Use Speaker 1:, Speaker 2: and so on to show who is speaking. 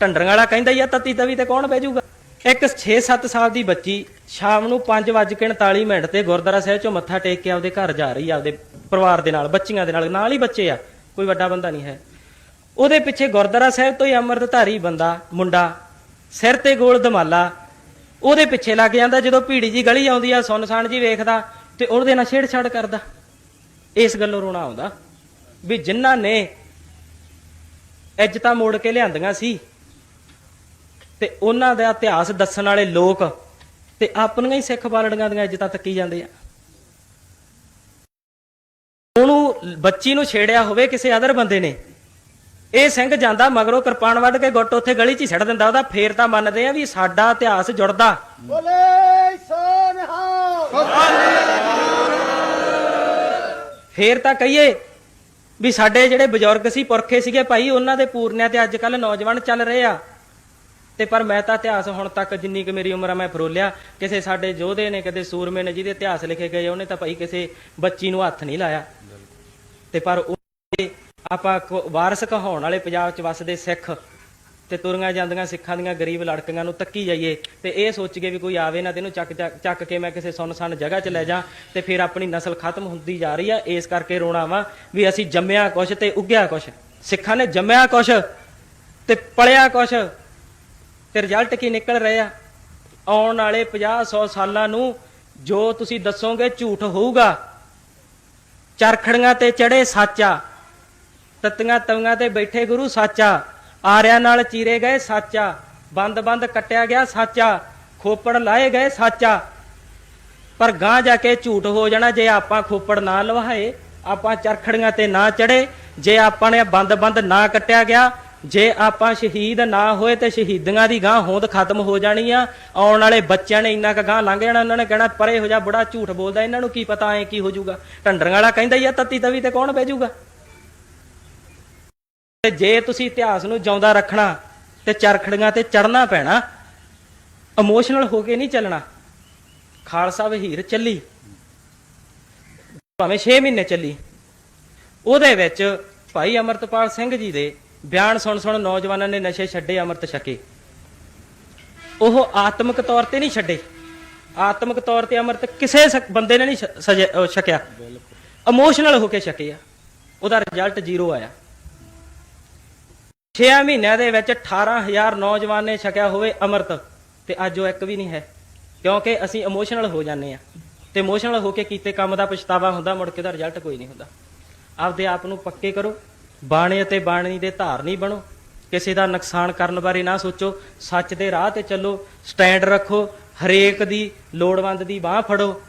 Speaker 1: ਢੰਡਰਾਂ ਵਾਲਾ ਕਹਿੰਦਾ ਹੀ ਆ, ਤਤੀ ਤਵੀ ਤੇ ਕੌਣ ਬਹਿ ਜਾਊਗਾ? ਇੱਕ 6-7 ਸਾਲ ਦੀ ਬੱਚੀ ਸ਼ਾਮ ਨੂੰ 5:39 ਮਿੰਟ ਤੇ ਗੁਰਦੁਆਰਾ ਸਾਹਿਬ ਚੋਂ ਮੱਥਾ ਟੇਕ ਕੇ ਆਪਦੇ ਘਰ ਜਾ ਰਹੀ ਆ, ਆਪਦੇ ਪਰਿਵਾਰ ਦੇ ਨਾਲ, ਬੱਚੀਆਂ ਦੇ ਨਾਲ ਨਾਲ ਹੀ ਬੱਚੇ ਆ, ਕੋਈ ਵੱਡਾ ਬੰਦਾ ਨਹੀਂ ਹੈ। ਉਹਦੇ ਪਿੱਛੇ ਗੁਰਦੁਆਰਾ ਸਾਹਿਬ ਤੋਂ ਹੀ ਅੰਮ੍ਰਿਤਧਾਰੀ ਬੰਦਾ, ਮੁੰਡਾ, ਸਿਰ ਤੇ ਗੋਲ ਦਮਾਲਾ ਉਹਦੇ ਪਿੱਛੇ ਲੱਗ ਜਾਂਦਾ ਜਦੋਂ ਭੀੜੀ ਜੀ ਗਲੀ ਆਉਂਦੀ ਆ, ਸੁੰਨਸਾਨ ਜੀ ਵੇਖਦਾ ਤੇ ਉਹਦੇ ਨਾਲ ਛੇੜਛਾੜ ਕਰਦਾ। ਇਸ ਗੱਲੋਂ ਰੋਣਾ ਆਉਂਦਾ ਵੀ ਜਿਨ੍ਹਾਂ ਨੇ ਇੱਜ਼ਤਾਂ ਮੋੜ ਕੇ ਲਿਆਂਦੀਆਂ ਸੀ ਤੇ ਉਹਨਾਂ ਦਾ ਇਤਿਹਾਸ ਦੱਸਣ ਵਾਲੇ ਲੋਕ ਤੇ ਆਪਣੀਆਂ ਹੀ ਸਿੱਖ ਬਾਲੜੀਆਂ ਦੀਆਂ ਇੱਜ਼ਤਾਂ ਤੱਕੀ ਜਾਂਦੇ ਆ। ਉਹਨੂੰ ਬੱਚੀ ਨੂੰ ਛੇੜਿਆ ਹੋਵੇ ਕਿਸੇ ਅਦਰ ਬੰਦੇ ਨੇ ਇਹ ਸਿੰਘ ਜਾਂਦਾ ਮਗਰੋਂ ਕਿਰਪਾਨ ਵੱਢ ਕੇ ਗੁੱਟ ਉੱਥੇ ਗਲੀ 'ਚ ਹੀ ਛੱਡ ਦਿੰਦਾ ਉਹਦਾ ਫੇਰ ਤਾਂ ਮੰਨਦੇ ਆ ਵੀ ਸਾਡਾ ਇਤਿਹਾਸ ਜੁੜਦਾ।
Speaker 2: ਬੋਲੇ
Speaker 1: ਫੇਰ ਤਾਂ ਕਹੀਏ ਵੀ ਸਾਡੇ ਜਿਹੜੇ ਬਜ਼ੁਰਗ ਸੀ ਪੁਰਖੇ ਸੀਗੇ ਭਾਈ ਉਹਨਾਂ ਦੇ ਪੂਰਨਿਆਂ ਤੇ ਅੱਜ ਕੱਲ ਨੌਜਵਾਨ ਚੱਲ ਰਹੇ ਆ। ਤੇ ਪਰ ਮੈਂ ਤਾਂ ਇਤਿਹਾਸ ਹੁਣ ਤੱਕ ਜਿੰਨੀ ਕੁ ਮੇਰੀ ਉਮਰ ਆ, ਮੈਂ ਫਰੋਲਿਆ। ਕਿਸੇ ਸਾਡੇ ਯੋਧੇ ਨੇ ਕਦੇ ਸੂਰਮੇ ਨੇ ਜਿਹਦੇ ਇਤਿਹਾਸ ਲਿਖੇ ਗਏ ਉਹਨੇ ਤਾਂ ਭਾਈ ਕਿਸੇ ਬੱਚੀ ਨੂੰ ਹੱਥ ਨਹੀਂ ਲਾਇਆ। ਤੇ ਪਰ ਉਹ ਆਪਾਂ ਵਾਰਸ ਕਹਾਉਣ ਵਾਲੇ ਪੰਜਾਬ 'ਚ ਵਸਦੇ ਸਿੱਖ ਤੇ ਤੁਰੀਆਂ ਜਾਂਦੀਆਂ ਸਿੱਖਾਂ ਦੀਆਂ ਗਰੀਬ ਲੜਕੀਆਂ ਨੂੰ ਤੱਕੀ ਜਾਈਏ ਤੇ ਇਹ ਸੋਚ ਕੇ ਵੀ ਕੋਈ ਆਵੇ ਨਾ ਤੇ ਚੱਕ ਚੱਕ- ਚੱਕ ਕੇ ਮੈਂ ਕਿਸੇ ਸੁੰਨਸਾਨ ਜਗ੍ਹਾ 'ਚ ਲੈ ਜਾ ਤੇ ਫਿਰ ਆਪਣੀ ਨਸਲ ਖਤਮ ਹੁੰਦੀ ਜਾ ਰਹੀ ਆ। ਇਸ ਕਰਕੇ ਰੋਣਾ ਵਾ ਵੀ ਅਸੀਂ ਜੰਮਿਆ ਕੁਛ ਤੇ ਉੱਗਿਆ ਕੁਛ। ਸਿੱਖਾਂ ਨੇ ਜੰਮਿਆ ਕੁਛ ਤੇ ਪਲਿਆ ਕੁਛ। ਤੇ ਰਿਜ਼ਲਟ ਕੀ ਨਿਕਲ ਰਹੇ? ਆ ਆਉਣ ਵਾਲੇ 50 100 ਸਾਲਾਂ ਨੂੰ ਜੋ ਤੁਸੀਂ ਦੱਸੋਗੇ ਝੂਠ ਹੋਊਗਾ। ਚਰਖੜੀਆਂ ਤੇ ਚੜੇ ਸਾਚਾ ਤਤੀਆਂ ਤਵੀਆਂ ਤੇ ਬੈਠੇ ਗੁਰੂ ਸਾਚਾ ਆਰਿਆਂ ਨਾਲ ਚੀਰੇ ਗਏ ਸਾਚਾ ਬੰਦ ਬੰਦ ਕੱਟਿਆ ਗਿਆ ਸਾਚਾ ਖੋਪੜ ਲਾਏ ਗਏ ਸਾਚਾ ਪਰ ਗਾਂ ਜਾ ਕੇ ਝੂਠ ਹੋ ਜਾਣਾ ਜੇ ਆਪਾਂ ਖੋਪੜ ਨਾ ਲਵਾਏ, ਆਪਾਂ ਚਰਖੜੀਆਂ ਤੇ ਨਾ ਚੜੇ ਜੇ ਆਪਾਂ ਨੇ ਬੰਦ ਬੰਦ ਨਾ ਕੱਟਿਆ ਗਿਆ ਜੇ ਆਪਾਂ ਸ਼ਹੀਦ ਨਾ ਹੋਏ ਤੇ ਸ਼ਹੀਦੀਆਂ ਦੀ ਗਾਂ ਹੋਂਦ ਖਤਮ ਹੋ ਜਾਣੀ ਆ। ਆਉਣ ਵਾਲੇ ਬੱਚਿਆਂ ਨੇ ਇੰਨਾ ਕ ਗਾਂ ਲੰਘ ਜਾਣਾ, ਉਹਨਾਂ ਨੇ ਕਹਿਣਾ, ਪਰੇ ਹੋ ਜਾ, ਬੜਾ ਝੂਠ ਬੋਲਦਾ, ਇਹਨਾਂ ਨੂੰ ਕੀ ਪਤਾ ਐ ਕੀ ਹੋ ਜਾਊਗਾ? ਢੰਡਰਾਂ ਵਾਲਾ ਕਹਿੰਦਾ ਹੀ ਤੱਤੀ ਤਵੀ ਤੇ ਕੌਣ ਬਹਿ ਜਾਊਗਾ? ਤੇ ਜੇ ਤੁਸੀਂ ਇਤਿਹਾਸ ਨੂੰ ਜਿਉਂਦਾ ਰੱਖਣਾ ਤੇ ਚਰਖੜੀਆਂ ਤੇ ਚੜਨਾ ਪੈਣਾ, ਇਮੋਸ਼ਨਲ ਹੋ ਕੇ ਨਹੀਂ ਚੱਲਣਾ। ਖਾਲਸਾ ਵਹੀਰ ਚੱਲੀ। ਭਾਵੇਂ 6 ਮਹੀਨੇ ਚੱਲੀ। ਉਹਦੇ ਵਿੱਚ ਭਾਈ ਅਮਰਤਪਾਲ ਸਿੰਘ ਜੀ ਦੇ ਬਿਆਨ ਸੁਣ ਸੁਣ ਨੌਜਵਾਨਾਂ ਨੇ ਨਸ਼ੇ ਛੱਡੇ ਅੰਮ੍ਰਿਤ ਛਕੇ। ਉਹ ਆਤਮਿਕ ਤੌਰ ਤੇ ਨਹੀਂ ਛੱਡੇ। ਆਤਮਿਕ ਤੌਰ ਤੇ ਅੰਮ੍ਰਿਤ ਕਿਸੇ ਬੰਦੇ ਨੇ ਨਹੀਂ ਛਕਿਆ। ਇਮੋਸ਼ਨਲ ਹੋ ਕੇ ਛਕੇ ਆ। ਉਹਦਾ ਰਿਜ਼ਲਟ ਜ਼ੀਰੋ ਆਇਆ। 6 ਮਹੀਨਿਆਂ ਦੇ ਵਿੱਚ 18000 ਨੌਜਵਾਨ ਨੇ ਛਕਿਆ ਹੋਵੇ ਅੰਮ੍ਰਿਤ। ਤੇ ਅੱਜ ਉਹ ਇੱਕ ਵੀ ਨਹੀਂ ਹੈ। ਕਿਉਂਕਿ ਅਸੀਂ ਇਮੋਸ਼ਨਲ ਹੋ ਜਾਂਦੇ ਆ ਤੇ ਇਮੋਸ਼ਨਲ ਹੋ ਕੇ ਕੀਤੇ ਕੰਮ ਦਾ ਪਛਤਾਵਾ ਹੁੰਦਾ ਮੁੜ ਕੇ ਦਾ ਰਿਜ਼ਲਟ ਕੋਈ ਨਹੀਂ ਹੁੰਦਾ। ਆਪਦੇ ਆਪ ਨੂੰ ਪੱਕੇ ਕਰੋ। ਬਾਣੀ ਅਤੇ ਬਾਣੀ ਦੇ ਧਾਰਨੀ ਬਣੋ। ਕਿਸੇ ਦਾ ਨੁਕਸਾਨ ਕਰਨ ਬਾਰੇ ਨਾ ਸੋਚੋ। ਸੱਚ ਦੇ ਰਾਹ ਤੇ ਚੱਲੋ। ਸਟੈਂਡ ਰੱਖੋ। ਹਰੇਕ ਦੀ ਲੋੜਵੰਦ ਦੀ ਬਾਹ ਫੜੋ।